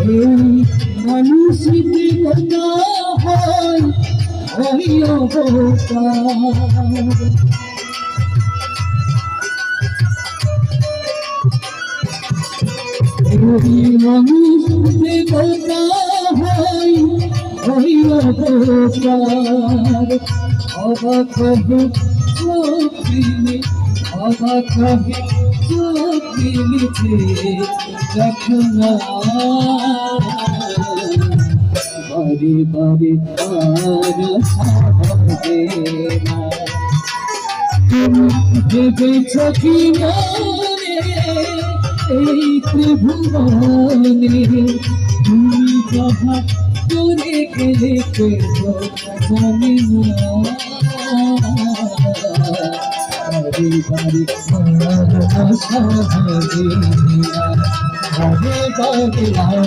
এই মানুষ হয় ওই অবতার মানুষ হবে চোখিনে অবাক হবে চোখিনেছে যখন বারে বারে আর হবে না ভেবেছ কি মনে এই ত্রিভুবনে তুমি যাহা করে গেলে কেউ জানে না বারে বারে আর